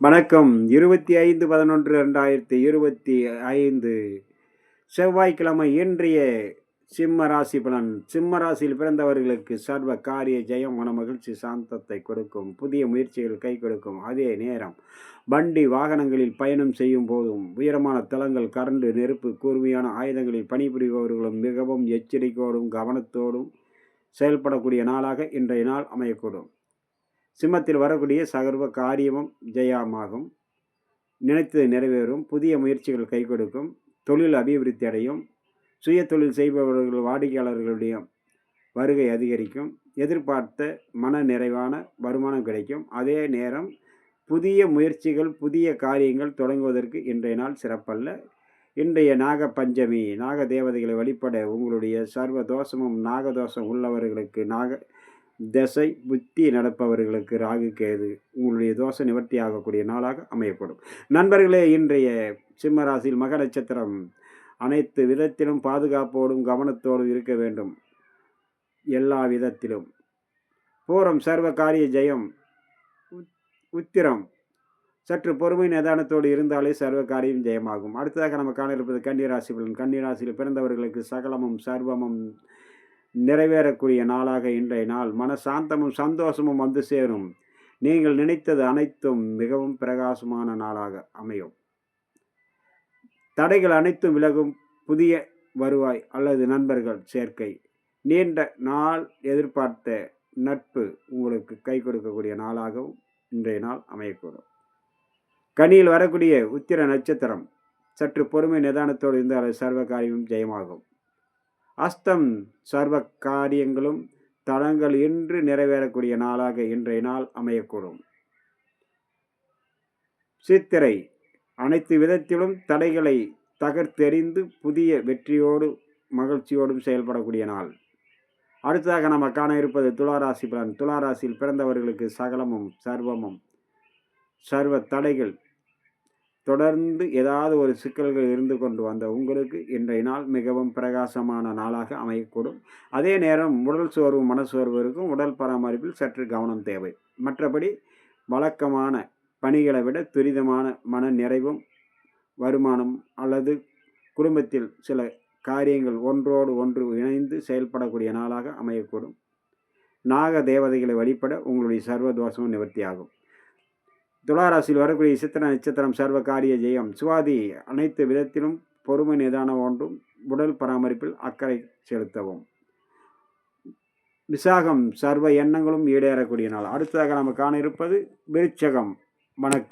வணக்கம். இருபத்தி ஐந்து பதினொன்று ரெண்டாயிரத்தி இருபத்தி ஐந்து செவ்வாய்க்கிழமை இன்றைய சிம்ம ராசி பலன். சிம்ம ராசியில் பிறந்தவர்களுக்கு சர்வ காரிய ஜெயம் மன மகிழ்ச்சி சாந்தத்தை கொடுக்கும் புதிய முயற்சிகள் கை கொடுக்கும். அதே நேரம் வண்டி வாகனங்களில் பயணம் செய்யும் போதும் உயரமான தளங்கள் கரண்டு நெருப்பு கூர்மையான ஆயுதங்களில் பணிபுரிபவர்களும் மிகவும் எச்சரிக்கையோடும் கவனத்தோடும் செயல்படக்கூடிய நாளாக இன்றைய நாள் அமையக்கூடும். சிம்மத்தில் வரக்கூடிய சகர்வ காரியமும் ஜெயமாகும். நினைத்தது நிறைவேறும். புதிய முயற்சிகள் கை கொடுக்கும் தொழில் அபிவிருத்தி அடையும். சுய தொழில் செய்பவர்கள் வாடிக்கையாளர்களுடைய வருகை அதிகரிக்கும். எதிர்பார்த்த மன நிறைவான வருமானம் கிடைக்கும். அதே நேரம் புதிய முயற்சிகள் புதிய காரியங்கள் தொடங்குவதற்கு இன்றைய நாள் சிறப்பல்ல. இன்றைய நாக பஞ்சமி நாக தேவதைகளை வழிபட உங்களுடைய சர்வ தோஷமும் நாகதோஷம் உள்ளவர்களுக்கு நாக தசை புத்தி நடப்பவர்களுக்கு ராகு கேது உங்களுடைய தோஷ நிவர்த்தி ஆகக்கூடிய நாளாக அமையப்படும். நண்பர்களே இன்றைய சிம்மராசியில் மக நட்சத்திரம் அனைத்து விதத்திலும் பாதுகாப்போடும் கவனத்தோடும் இருக்க வேண்டும். எல்லா விதத்திலும். பூரம் சர்வ காரிய ஜெயம் உத்திரம். சற்று பொறுமை நிதானத்தோடு இருந்தாலே சர்வ காரியம் ஜெயமாகும். அடுத்ததாக நம்ம காண இருப்பது கன்னிராசி பலன். கன்னிராசியில் பிறந்தவர்களுக்கு சகலமும் சர்வமும் நிறைவேறக்கூடிய நாளாக இன்றைய நாள். மன சாந்தமும் சந்தோஷமும் வந்து சேரும். நீங்கள் நினைத்தது அனைத்தும் மிகவும் பிரகாசமான நாளாக அமையும். தடைகள் அனைத்தும் விலகும். புதிய வருவாய் அல்லது நண்பர்கள் சேர்க்கை. நீண்ட நாள் எதிர்பார்த்த நட்பு உங்களுக்கு கை கொடுக்கக்கூடிய நாளாகவும் இன்றைய நாள் அமையக்கூடும். கனியில் வரக்கூடிய உத்திர நட்சத்திரம் சற்று பொறுமை நிதானத்தோடு இருந்தால் சர்வ காரியமும் ஜெயமாகும். அஸ்தம் சர்வ காரியங்களும் தடங்கள் இன்று நிறைவேறக்கூடிய நாளாக இன்றைய நாள் அமையக்கூடும். சித்திரை. அனைத்து விதத்திலும் தடைகளை தகர்த்தெறிந்து புதிய வெற்றியோடு மகிழ்ச்சியோடும் செயல்படக்கூடிய நாள். அடுத்ததாக நம்ம காண இருப்பது துளாராசி பலன். துளாராசியில் பிறந்தவர்களுக்கு சகலமும் சர்வமும் சர்வ தடைகள் தொடர்ந்து ஏதாவது ஒரு சிக்கல்கள் இருந்து கொண்டு வந்த உங்களுக்கு இன்றைய நாள் மிகவும் பிரகாசமான நாளாக அமையக்கூடும். அதே நேரம் உடல் சோர்வு மனசோர்வு இருக்கும். உடல் பராமரிப்பில் சற்று கவனம் தேவை. மற்றபடி வழக்கமான பணிகளை விட துரிதமான மன நிறைவும் வருமானம் அல்லது குடும்பத்தில் சில காரியங்கள் ஒன்றோடு ஒன்று இணைந்து செயல்படக்கூடிய நாளாக அமையக்கூடும். நாக தேவதைகளை வழிபட உங்களுடைய சர்வதோஷமும் நிவர்த்தியாகும். துளாராசியில் வரக்கூடிய சித்திர நட்சத்திரம் சர்வ காரிய ஜெயம். சுவாதி அனைத்து விதத்திலும் பொறுமை நிதான ஒன்றும் உடல் பராமரிப்பில் அக்கறை செலுத்தவும். விசாகம் சர்வ எண்ணங்களும் ஈடேறக்கூடிய நாள். அடுத்ததாக நம்ம காண இருப்பது விருச்சகம். வணக்கம்.